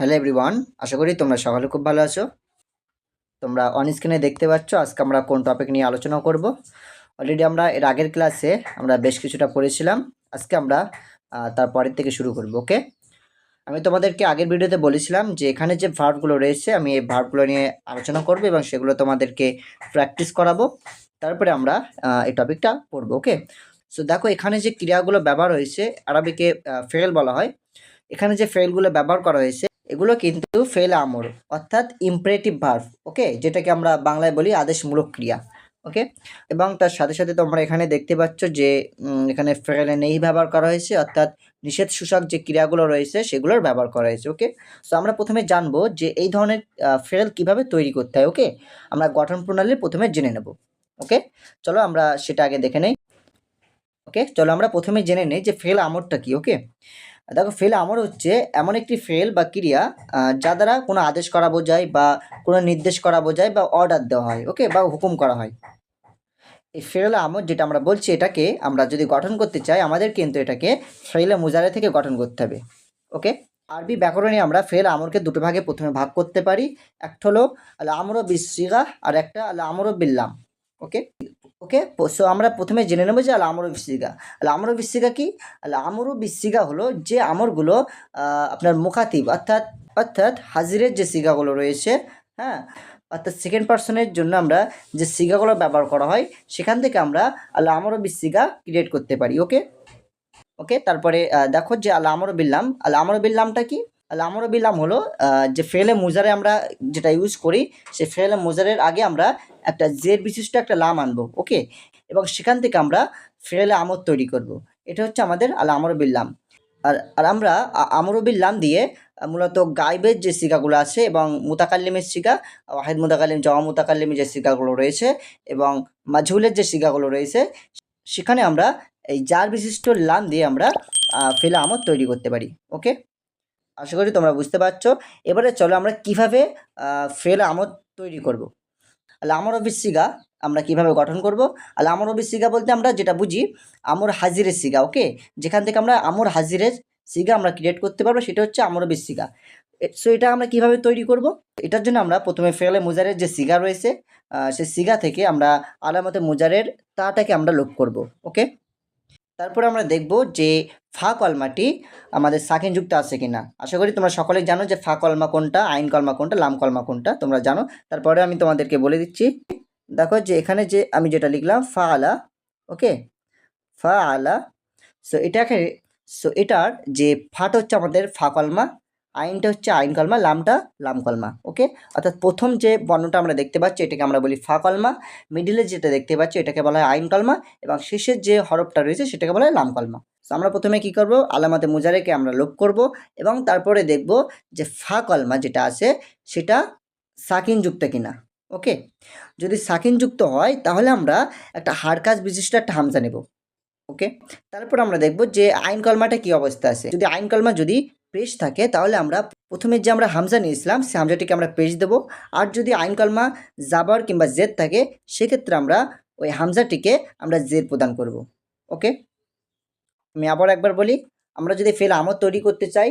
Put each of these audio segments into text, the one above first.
Hello everyone আশা করি তোমরা সকালে খুব ভালো আছো। তোমরা অন স্ক্রিনে দেখতে পাচ্ছ আজকে আমরা কোন টপিক নিয়ে আলোচনা করব। অলরেডি আমরা এর আগের ক্লাসে আমরা বেশ কিছুটা পড়েছিলাম। আজকে আমরা তারপরের থেকে শুরু করব ওকে আমি তোমাদেরকে আগের ভিডিওতে বলেছিলাম যে এখানে যে ভার্বগুলো রয়েছে, আমি এই ভার্বগুলো নিয়ে আলোচনা করব এবং সেগুলো তোমাদেরকে প্র্যাকটিস করাবো। তারপরে আমরা এই টপিকটা পড়ব ওকে সো দেখো এখানে যে ক্রিয়াগুলো ব্যবহার হয়েছে, আরবিকে ফেল বলা হয়। এখানে যে ফেলগুলো ব্যবহার করা হয়েছে এগুলো কিন্তু ফেল আমর অর্থাৎ ইম্পারেটিভ ভার্ভ ওকে যেটাকে আমরা বাংলায় বলি আদেশমূলক ক্রিয়া ওকে এবং তার সাথে সাথে তোমরা এখানে দেখতে পাচ্ছ যে এখানে ফেলে নেই ব্যবহার করা হয়েছে, অর্থাৎ নিষেধ সূচক যে ক্রিয়াগুলো রয়েছে সেগুলোর ব্যবহার করা হয়েছে ওকে সো আমরা প্রথমে জানব যে এই ধরনের ফেল কীভাবে তৈরি করতে হয় ওকে আমরা গঠন প্রণালী প্রথমে জেনে নেব ওকে চলো আমরা সেটা আগে দেখে নেই ওকে চলো আমরা প্রথমে জেনে নিই যে ফেল আমরটা কি ওকে দেখো ফেল আমর হচ্ছে এমন একটি ফেল বা ক্রিয়া যা দ্বারা কোনো আদেশ করা বোঝায় বা কোনো নির্দেশ করা বোঝায় বা অর্ডার দেওয়া হয় ওকে বা হুকুম করা হয়। এই ফেল আমর যেটা আমরা বলছি এটাকে আমরা যদি গঠন করতে চাই, আমাদের কিন্তু এটাকে ফেলে মুজারে থেকে গঠন করতে হবে ওকে আরবি ব্যাকরণে আমরা ফেল আমরকে দুটো ভাগে প্রথমে ভাগ করতে পারি, একটা হলো আল্লাহ আমরও বিসিগা আর একটা আল্লাহ আমরও বিল্লাম ওকে ওকে সো আমরা প্রথমে জেনে নেব যে আল আমর বিসিগা। আল আমর বিসিগা কি? আল আমরু বিসিগা হলো যে আমরগুলো আপনার মুখাতিব, অর্থাৎ অর্থাৎ হাজিরের যে সিগাগুলো রয়েছে হ্যাঁ অর্থাৎ সেকেন্ড পার্সনের জন্য আমরা যে সিগাগুলো ব্যবহার করা হয়, সেখান থেকে আমরা আমর বিসিগা ক্রিয়েট করতে পারি ওকে ওকে তারপরে দেখো যে আল্লাহ আমর বিল্লাম। আল্লাহ আমর বিল্লামটা কি? আল্লাহ আমর বিল্লাম হলো যে ফেলে মুজারে আমরা যেটা ইউজ করি, সে ফেলে মুজারের আগে আমরা একটা জের বিশিষ্ট একটা লাম আনব ওকে এবং সেখান থেকে আমরা ফেলে আমর তৈরি করব। এটা হচ্ছে আমাদের আল আমর লাম আর আর আমরা আ- লাম দিয়ে মূলত গাইবের যে শিকাগুলো আছে এবং মুতাকাল্লিমের শিকা, ওয়াহেদ মুতাকাল্লিম জওয়া মুতাকাল্লিমের যে শিকাগুলো রয়েছে এবং মাঝুলের যে শিকাগুলো রয়েছে, সেখানে আমরা এই জার বিশিষ্ট লাম দিয়ে আমরা ফেলে আমর তৈরি করতে পারি ওকে আশা করি তোমরা বুঝতে পারছ এবারে চলো আমরা কীভাবে ফেলে আমর তৈরি করব। আল আমর অফিস সিগা, আমরা কীভাবে গঠন করব? আল আমর অফিস সিগা বলতে আমরা যেটা বুঝি, আমর হাজিরের সিগা, ওকে? যেখান থেকে আমরা আমর হাজিরের সিগা আমরা ক্রিয়েট করতে পারব, সেটা হচ্ছে আমর অফিস সিগা। সো এটা আমরা কীভাবে তৈরি করব? এটার জন্য আমরা প্রথমে ফেলে মুজারের যে সিগা রয়েছে সেই সিগা থেকে আমরা আলামতে মুজারের তাটাকে আমরা লোপ করব, ওকে? তারপরে আমরা দেখব যে ফা কলমাটি আমাদের সাকিনযুক্ত আছে কিনা। আশা করি তোমরা সকলেই জানো যে ফা কলমা কোনটা, আইন কলমা কোনটা, লাম কলমা কোনটা, তোমরা জানো। তারপরে আমি তোমাদেরকে বলে দিচ্ছি, দেখো যে এখানে যে আমি যেটা লিখলাম, ফা আলা, ওকে? ফা আলা সো এটাকে সো এটার যে ফাট হচ্ছে আমাদের ফা কলমা আইনটা হচ্ছে আইন কলমা, লামটা লাম কলমা, ওকে? অর্থাৎ প্রথম যে বর্ণটা আমরা দেখতে পাচ্ছি, এটাকে আমরা বলি ফা কলমা, মিডিলে যেটা দেখতে পাচ্ছি, এটাকে বলা হয় আইন কলমা, এবং শেষের যে হরফটা রয়েছে, সেটাকে বলা হয় লাম কলমা। তো আমরা প্রথমে কি করব? আলামাতে মুজারেকে আমরা লোপ করব, এবং তারপরে দেখব যে ফা কলমা যেটা আছে, সেটা সাকিনযুক্ত কিনা, ওকে? যদি সাকিনযুক্ত হয়, তাহলে আমরা একটা হারকাজ বিশিষ্ট একটা হামজা নেব, ওকে? তারপর আমরা দেখব যে আইন কলমাটা কি অবস্থা আছে। যদি আইন কলমা যদি পেশ থাকে, তাহলে আমরা প্রথমে যে আমরা হামজা নিয়েছিলাম সেই হামজাটিকে আমরা পেশ দেবো। আর যদি আইন কলমা, জাবার কিংবা জেদ থাকে, সেক্ষেত্রে আমরা ওই হামজাটিকে আমরা জেদ প্রদান করব। ওকে? আমি আবার একবার বলি, আমরা যদি ফেল আমদ তৈরি করতে চাই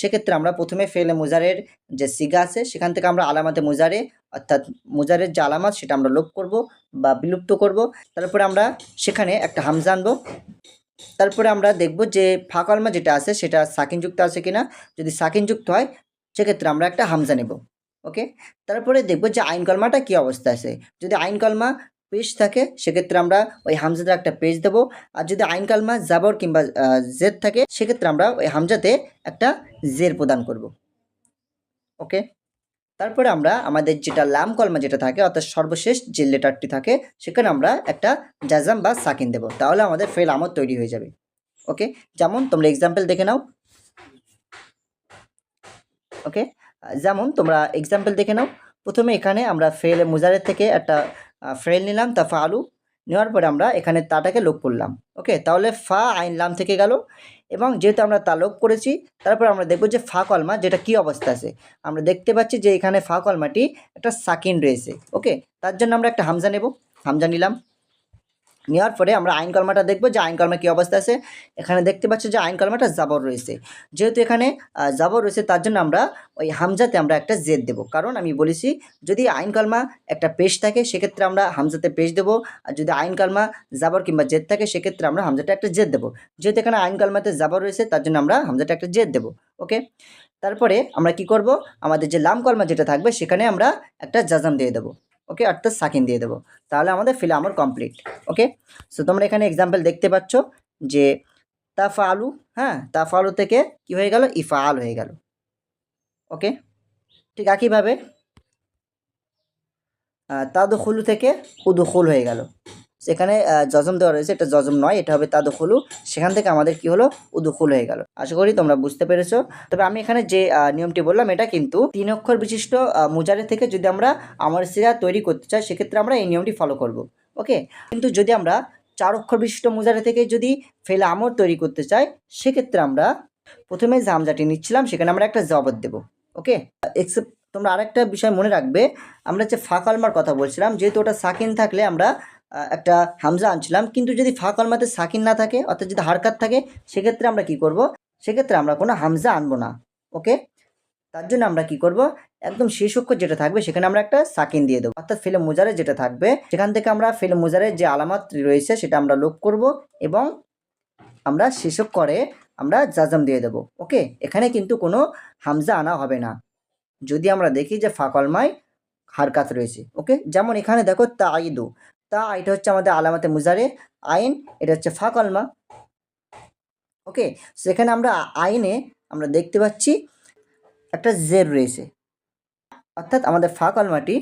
সেক্ষেত্রে আমরা প্রথমে ফেল মুজারের যে সিগা আছে, সেখান থেকে আমরা আলামাতে মুজারে, অর্থাৎ মুজারের যে আলামাত, সেটা আমরা লোপ করব বা বিলুপ্ত করব। তারপরে আমরা সেখানে একটা হামজা আনব। তারপরে আমরা দেখব যে ফাঁকলমা যেটা আছে, সেটা সাকিনযুক্ত আছে কিনা। যদি সাকিনযুক্ত হয়, সেক্ষেত্রে আমরা একটা হামজা নেব, ওকে? তারপরে দেখব যে আইন কলমাটা কী অবস্থা আছে। যদি আইন কলমা পেজ থাকে, সেক্ষেত্রে আমরা ওই হামজাতে একটা পেজ দেবো। আর যদি আইন কালমা জাবর কিংবা জেদ থাকে, সেক্ষেত্রে আমরা ওই হামজাতে একটা জের প্রদান করব, ওকে? তারপরে আমরা আমাদের যেটা লাম কলমা যেটা থাকে, অর্থাৎ সর্বশেষ যে লেটারটি থাকে, সেখানে আমরা একটা জাজাম বা সাকিন দেব। তাহলে আমাদের ফেল আমদ তৈরি হয়ে যাবে। ওকে? যেমন তোমরা এক্সাম্পল দেখে নাও। ওকে? যেমন তোমরা এক্সাম্পল দেখে নাও। প্রথমে এখানে আমরা ফেল মুজারের থেকে একটা ফ্রেল নিলাম তা ফা আলু নেওয়ার পরে আমরা এখানে তাটাকে লোপ করলাম। ওকে, তাহলে ফা আইন লাম থেকে গেল এবং যেহেতু আমরা তা লোপ করেছি, তারপর আমরা দেখব যে ফা কলমা যেটা কি অবস্থা আছে। আমরা দেখতে পাচ্ছি যে এখানে ফা কলমাটি একটা সাকিন রয়েছে। ওকে, তার জন্য আমরা একটা হামজা নেব। হামজা নিলাম। নেওয়ার পরে আমরা আইন কলমাটা দেখব যে আইন কী অবস্থা আছে। এখানে দেখতে পাচ্ছি যে আইন কলমাটা জাবর রয়েছে। যেহেতু এখানে জাবর রয়েছে, তার জন্য আমরা ওই হামজাতে আমরা একটা জেদ দেবো। কারণ আমি বলেছি, যদি আইন একটা পেশ থাকে, সেক্ষেত্রে আমরা হামজাতে পেশ দেবো। আর যদি আইন জাবর কিংবা জেদ থাকে, সেক্ষেত্রে আমরা হামজাটা একটা জেদ দেবো। যেহেতু এখানে আইন কলমাতে জাবর রয়েছে, তার জন্য আমরা হামজাটা একটা জেদ দেবো। ওকে? তারপরে আমরা কি করব? আমাদের যে লাম কলমা যেটা থাকবে, সেখানে আমরা একটা জাজাম দিয়ে দেবো। ওকে অর্থাৎ সাকিন দিয়ে দেবো। তাহলে আমাদের ফিল আমর কমপ্লিট ওকে সো তোমরা এখানে এক্সাম্পল দেখতে পাচ্ছ যে তাফা আলু হ্যাঁ তাফা আলু থেকে কি হয়ে গেল? ইফা আল হয়ে গেল। ওকে ঠিক একইভাবে তাদুখুলু থেকে উদুখুল হয়ে গেল। সেখানে জজম দেওয়া রয়েছে, এটা জজম নয়, এটা হবে তাদুখুলু। সেখান থেকে আমাদের কি হলো? উদুখুল হয়ে গেল। আশা করি তোমরা বুঝতে পেরেছ। তবে আমি এখানে যে নিয়মটি বললাম, এটা কিন্তু তিন অক্ষর বিশিষ্ট মুজারে থেকে যদি আমরা আমার সিরা তৈরি করতে চাই, সেক্ষেত্রে আমরা এই নিয়মটি ফলো করব। ওকে কিন্তু যদি আমরা চার অক্ষর বিশিষ্ট মুজারে থেকে যদি ফেলে আমর তৈরি করতে চাই, সেক্ষেত্রে আমরা প্রথমে জামজাটি নিচ্ছিলাম, সেখানে আমরা একটা জবর দেবো। ওকে এক্সেপ্ট তোমরা আরেকটা বিষয় মনে রাখবে, আমরা যে ফাঁকালমার কথা বলছিলাম, যেহেতু ওটা সাকিন থাকলে আমরা একটা হামজা আনছিলাম। কিন্তু যদি ফা কলমাতে সাকিন না থাকে, অর্থাৎ যদি হারকাত থাকে, সেক্ষেত্রে আমরা কি করব? সেক্ষেত্রে আমরা কোনো হামজা আনব না, ওকে? তার জন্য আমরা কি করব? একদম শেষ অক্ষর যেটা থাকবে, সেখানে আমরা একটা সাকিন দিয়ে দেবো। অর্থাৎ ফেলে মোজারে যেটা থাকবে, সেখান থেকে আমরা ফেলে মোজারের যে আলামত রয়েছে, সেটা আমরা লোপ করব এবং আমরা শেষ অক্ষরে আমরা জাজম দিয়ে দেবো, ওকে? এখানে কিন্তু কোনো হামজা আনা হবে না। যদি আমরা দেখি যে ফাকলমায় হারকাত রয়েছে, ওকে? যেমন এখানে দেখো তা আইদু তা, এটা হচ্ছে আমাদের আলামাতে মুজারে, আইন, এটা হচ্ছে ফাকলমা ওকে সেখানে আমরা আইনে আমরা দেখতে পাচ্ছি একটা জের রয়েছে। অর্থাৎ আমাদের ফা কলমাটি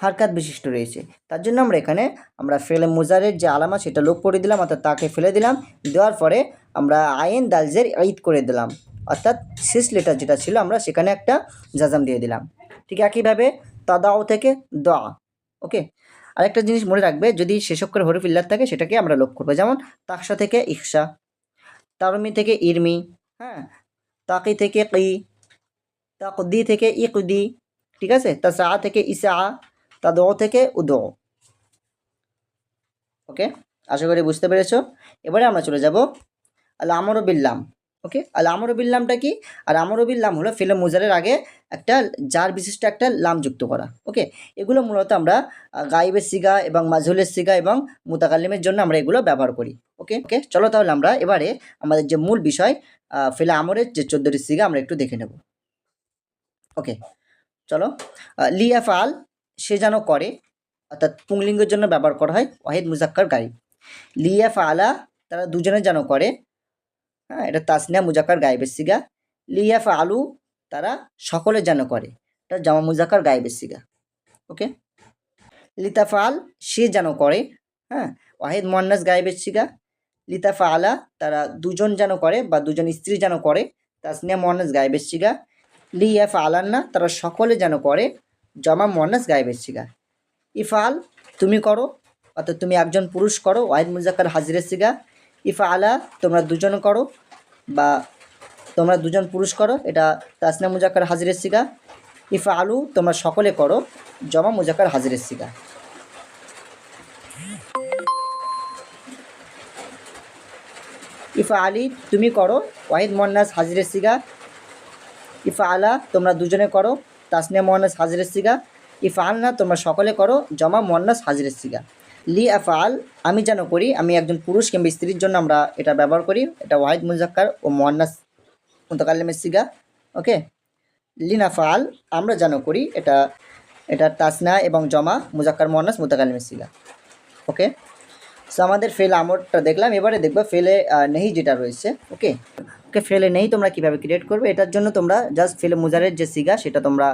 হারকাত বিশিষ্ট রয়েছে। তার জন্য আমরা এখানে আমরা ফেলে মুজারের যে আলামা, সেটা লোপ করে দিলাম, অর্থাৎ তাকে ফেলে দিলাম। দেওয়ার পরে আমরা আইন দালজের ঈদ করে দিলাম। অর্থাৎ শেষ লেটার যেটা ছিল, আমরা সেখানে একটা জাজাম দিয়ে দিলাম। ঠিক একইভাবে তাদাও থেকে দা ওকে আরেকটা জিনিস মনে রাখবে, যদি শেষক করে হরফ ইল্লাত থাকে, সেটাকে আমরা লোপ করব। যেমন তাকসা থেকে ইকসা তারমি থেকে ইরমি হ্যাঁ তাকি থেকে কি, তাকদি থেকে ইকদি, ঠিক আছে? তাসা থেকে ইসা তাদ থেকে উদ ওকে? আশা করি বুঝতে পেরেছ? এবারে আমরা চলে যাব আল আমর বিল্লাম। ওকে আল আমর বিল্লামটা কি? আর আমর বিল্লাম হলো ফিল্ম মুজারের আগে একটা যার বিশিষ্ট একটা লাম যুক্ত করা। ওকে এগুলো মূলত আমরা গাইবের সিগা এবং মাজহুলের সিগা এবং মুতাকাল্লিমের জন্য আমরা এগুলো ব্যবহার করি। ওকে ওকে চলো তাহলে আমরা এবারে আমাদের যে মূল বিষয় ফেলে আমরের যে চোদ্দোটি সিগা আমরা একটু দেখে নেব। ওকে চলো আহ, লিয়া ফাল সে যেন করে অর্থাৎ পুংলিঙ্গের জন্য ব্যবহার করা হয় ওয়াহিদ মুজাক্কার গাইব লিয়া ফালা তারা দুজনে যেন করে হ্যাঁ এটা তাসনিয়া মুজাক্কার গাইবের সিগা। লিয়া আলু তারা সকলে যেন করে। এটা জামা মুজাকার গাইবের সিগা। ওকে? লিতাফাল সে যেন করে। হ্যাঁ ওয়াহিদ মোয়ান্নাস গাইবের সিগা। লিতাফা আলা তারা দুজন যেন করে বা দুজন স্ত্রী যেন করে। তাসনিয়া মোয়ান্নাস গাইবের সিগা। লিয়া ফালান্না তারা সকলে যেন করে। জমা মোয়ান্নাস গাইবের সিগা। ইফাল তুমি করো, অর্থাৎ তুমি একজন পুরুষ করো, ওয়াহিদ মুজাক্কার হাজিরের সিগা। ইফা আলা তোমরা দুজন করো। বা তোমরা দুজন পুরুষ করো, এটা তাসনা মুজাক্কার হাজিরের শিকা। ইফা আলু তোমরা সকলে করো, জমা মুজাকার হাজিরের শিকা। ইফা আলী তুমি করো, ওয়াহিদ মোহান্নাস হাজিরের সিগা ইফা আলা তোমরা দুজনে করো, তাসনিয়া মোহান্নাস হাজিরের সিগা ইফা আলনা তোমরা সকলে করো, জমা মোহান্নাস হাজিরের সিগা লি আফাল আমি যেন করি, আমি একজন পুরুষ কিংবা স্ত্রীর জন্য আমরা এটা ব্যবহার করি। এটা ওয়াহিদ মুজাক্কার ও মোহান্নাস মুতাকাল্লিমের সিগা, ওকে? লি লিনাফাল আমরা যেন করি এটা এটা তাসনা এবং জমা মুজাক্কার মোহান্নাস মুতাকাল্লিমের সিগা, ওকে? সো আমাদের ফেল আমরটা দেখলাম, এবারে দেখব ফেলে নেহি যেটা রয়েছে, ওকে? ওকে, ফেলে নেই তোমরা কীভাবে ক্রিয়েট করবে? এটার জন্য তোমরা জাস্ট ফেলে মুজারের যে সিগা, সেটা তোমরা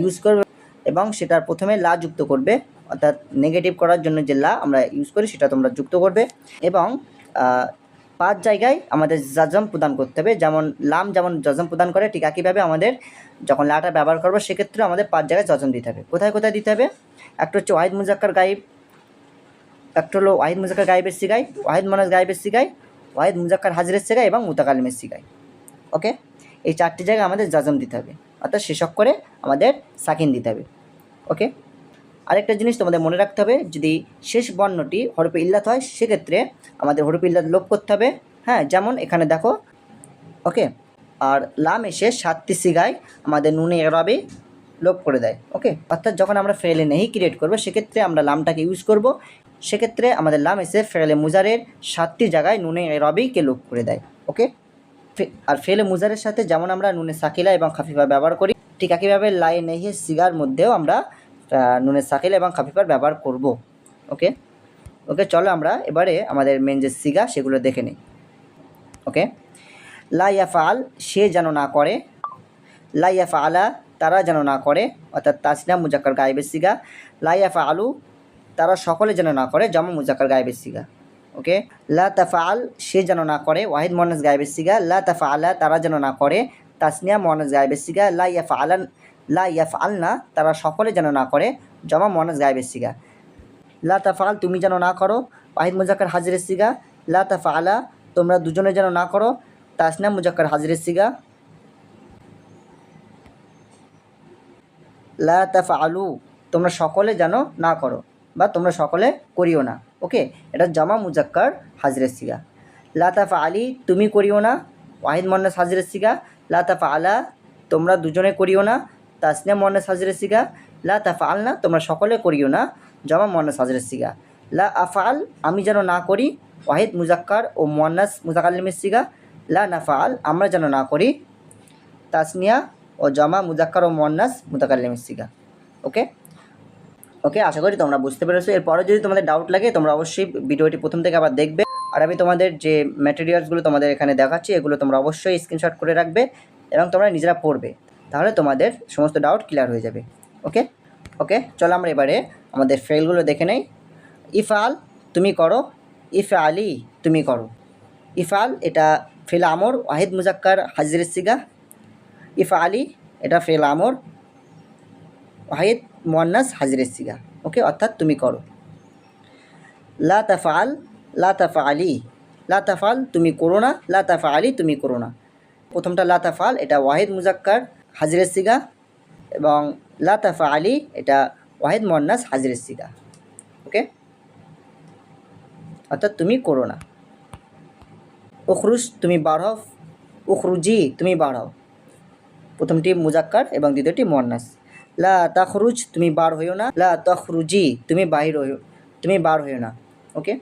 ইউজ করবে এবং সেটার প্রথমে লা যুক্ত করবে। অর্থাৎ নেগেটিভ করার জন্য যে লা আমরা ইউজ করি, সেটা তোমরা যুক্ত করবে। এবং পাঁচ জায়গায় আমাদের জাজম প্রদান করতে হবে। যেমন, লাম যেমন জজম প্রদান করে, ঠিক একইভাবে আমাদের যখন লাটা ব্যবহার করব সেক্ষেত্রে আমাদের পাঁচ জায়গায় জজম দিতে হবে। কোথায় কোথায় দিতে হবে? একটা হচ্ছে ওয়াহিদ মুজাক্কার গাইব একটা হলো ওয়াহিদ মুজাক্কার গাইবের সিগাই ওয়াহিদ মনাজ গাইবের সিগাই ওয়াহিদ মুজাক্কার হাজিরের সিগাই এবং মুতাকালিমের সিগাই ওকে এই চারটি জায়গায় আমাদের জাজম দিতে হবে। অর্থাৎ শেষক করে আমাদের সাকিন দিতে হবে। ওকে আরেকটা জিনিস তোমাদের মনে রাখতে হবে, যদি শেষ বর্ণটি হরফে ইল্লাত হয়, সেক্ষেত্রে আমাদের হরফে ইল্লাত লোপ করতে হবে। হ্যাঁ যেমন এখানে দেখো, ওকে, আর লাম এসে সাতটি সিগায় আমাদের নুনে এরাবে লোপ করে দেয়, ওকে? অর্থাৎ যখন আমরা ফেলে নেই ক্রিয়েট করব, সেক্ষেত্রে আমরা লামটাকে ইউজ করব। সেক্ষেত্রে আমাদের লাম এসে ফেলে মুজারের সাতটি জায়গায় নুনে রবিকে লোপ করে দেয়, ওকে? আর ফেলে মুজারের সাথে যেমন আমরা নুনে সাকিলা এবং খাফিফা ব্যবহার করি, ঠিক একইভাবে লাই নেহে সিগার মধ্যেও আমরা আহ, নুনে সাকিলা এবং খাফিফার ব্যবহার করব। ওকে? ওকে চলো আমরা এবারে আমাদের মেন যে সিগা সেগুলো দেখে নিই। ওকে? লা ইয়াফাল সে যেন না করে। লা আলা তারা যেন না করে। অর্থাৎ তাসনা মুজাক্কার গায়েবের সিগা। লা আলু তারা সকলে যেন না করে জামা মুজাক্কার গায়েবের সিগা। ওকে? লা তাফাল সে যেন না করে। ওয়াহিদ মহানাস গায়েবের সিগা। লা তাফা আলা তারা যেন না করে। তাসনিয়া মহানাস গায়েবের সিগা। লা ইয়াফালান লা ইয়াফালনা তারা সকলে যেন না করে, জমা মহানাস গায়েবের সিগা লা তাফাল তুমি যেন না করো, ওয়াহিদ মুজাক্কার হাজিরের সিগা লা তাফা আলা তোমরা দুজনে যেন না করো তাসনা মুজাক্কার হাজিরের সিগা লা তাফা আলু তোমরা সকলে যেন না করো, বা তোমরা সকলে করিও না, ওকে? এটা জামা মুজাক্কার হাজিরের সিগা লা তাফা আলী তুমি করিও না, ওয়াহিদ মন্নাস হাজিরের সিগা লা তাফা আলা তোমরা দুজনে করিও না তাসনিয়া মন্নাস হাজিরের সিগা, লা তাফা আল না তোমরা সকলে করিও না, জমা মন্নাস হাজিরের সিগা। লা আফাল আমি যেন না করি, ওয়াহিদ মুজাক্কার ও মন্নাস মুজাকালিমের সিগা, লা নাফাল আমরা যেন না করি, তাসনিয়া ও জমা মুজাক্কার ও মন্নাস মুতাকাল্লিমের সিগা। ওকে? ওকে, আশা করি তোমরা বুঝতে পেরেছ। এরপরে যদি তোমাদের ডাউট লাগে, তোমরা অবশ্যই ভিডিওটি প্রথম থেকে আবার দেখবে। আর আমি তোমাদের যে ম্যাটেরিয়ালসগুলো তোমাদের এখানে দেখাচ্ছি, এগুলো তোমরা অবশ্যই স্ক্রিনশট করে রাখবে এবং তোমরা নিজেরা পড়বে। তাহলে তোমাদের সমস্ত ডাউট ক্লিয়ার হয়ে যাবে। ওকে ওকে চলো আমরা এবারে আমাদের ফেলগুলো দেখে নেই। ইফাল তুমি করো ইফা আলি তুমি করো। ইফাল এটা ফেল আমর, ওয়াহিদ মুজাক্কার হাজির সিগা। ইফা আলী এটা ফেল আমর, ওয়াহিদ মোয়ান্নাস হাজির সিগা। ওকে অর্থাৎ তুমি করো। লা তাফাল লা তাফা আলী লা তাফাল তুমি করো না, লা তাফা আলী তুমি করো না। প্রথমটা লা তাফাল এটা ওয়াহিদ মুজাক্কার হাজিরের সিগা এবং লা তাফা আলী এটা ওয়াহিদ মোয়ান্নাস হাজিরের সিগা। ওকে? অর্থাৎ তুমি করো না। উখরুজ, তুমি বাড়াও উখরুজি, তুমি বাড়াও প্রথমটি মুজাক্কার এবং দ্বিতীয়টি মোয়ান্নাস। লা তাখরুজ, তুমি বার হইও না। লা তখরুজি, তুমি বাহির হইও, তুমি বার হইও না। ওকে?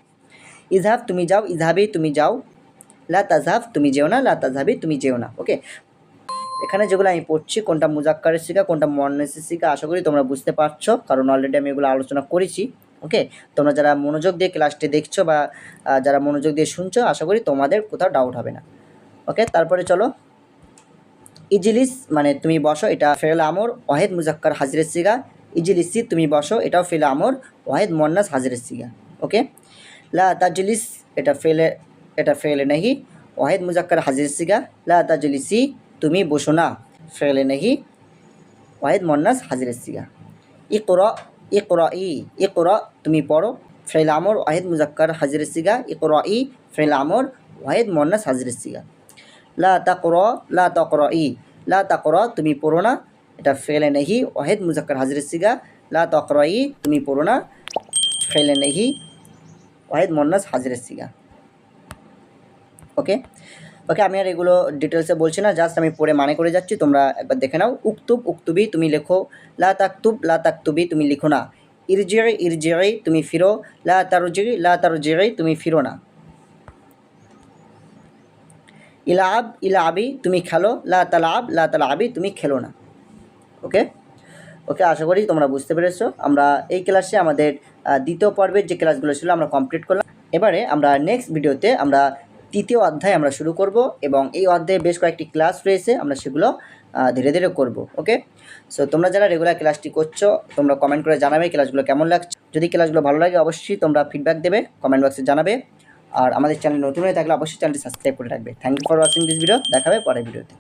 ইজহাব, তুমি যাও। ইজহাবি তুমি যাও। লা তাজহাব, তুমি যেও না। লা তাজহাবি তুমি যেও না। ওকে? এখানে যেগুলো আমি পড়ছি, কোনটা মুজাক্কারের শিকা কোনটা মন্নেসের শিকা আশা করি তোমরা বুঝতে পারছ। কারণ অলরেডি আমি এগুলো আলোচনা করেছি ওকে তোমরা যারা মনোযোগ দিয়ে ক্লাসটি দেখছ বা যারা মনোযোগ দিয়ে শুনছো, আশা করি তোমাদের কোথাও ডাউট হবে না ওকে তারপরে চলো। ইজিলিস মানে তুমি বসো, এটা ফেল আমর, ওয়াহেদ মুজাক্কার হাজিরের সিগা ইজিলিসি, তুমি বসো, এটাও ফেল আমর, ওয়াহেদ মন্নাস হাজিরের সিগা ওকে লা তাজলিস, এটা ফেলে এটা ফেলে নাহি, ওয়াহেদ মুজাক্কার হাজির সিগা লা তাজলিসি তুমি বসো না। ফেলে নেহি ওয়াহেদ মন্নাস হাজিরের সিগা ইকর ইকর ই ইকর, তুমি পড়ো। ফেল আমর ওয়াহেদ মুজাক্কার হাজিরের সিগা ইকর ই ফেল আমর ওয়াহেদ মন্নাস হাজিরের সিগা লা তাকর লা তাকর ই লা তাকর, তুমি পড়ো না। এটা ফেলে নেহি ওয়াহেদ মুজাক্কার হাজির সিগা লা তাকর ই তুমি পড়ো না। ফেলে নেহি ওয়াহেদ মন্নাস হাজির সিগা ওকে? ওকে, আমি আর এগুলো ডিটেলসে বলছি না জাস্ট আমি পড়ে মানে করে যাচ্ছি, তোমরা একবার দেখে নাও। উক্তুব, উক্তুবি, তুমি লেখো। লা তাকতুব, লা তাকতুবি, তুমি লিখো না। ইরজিআই ইরজিআই, তুমি ফিরো। লা তারুজি লা তারুজিআই, তুমি ফিরো না। ইলাব ইলাবি তুমি খেলো। লা তালাব লা তালাবি তুমি খেলো না। ওকে? ওকে, আশা করি তোমরা বুঝতে পেরেছ। আমরা এই ক্লাসে আমাদের দ্বিতীয় পর্বের যে ক্লাসগুলো ছিল, আমরা কমপ্লিট করলাম। এবারে আমরা নেক্সট ভিডিওতে আমরা তৃতীয় অধ্যায় আমরা শুরু করব এবং এই অধ্যায়ে বেশ কয়েকটি ক্লাস রয়েছে, আমরা সেগুলো ধীরে ধীরে করব, ওকে? সো তোমরা যারা রেগুলার ক্লাসটি করছ, তোমরা কমেন্ট করে জানাবে ক্লাসগুলো কেমন লাগছে। যদি ক্লাসগুলো ভালো লাগে, অবশ্যই তোমরা ফিডব্যাক দেবে কমেন্ট বক্সে জানাবে। আর আমাদের চ্যানেল নতুন হয়ে থাকলে অবশ্যই চ্যানেলটি সাবস্ক্রাইব করে রাখবে। Thank you for watching this video দেখাবে পরের ভিডিওতে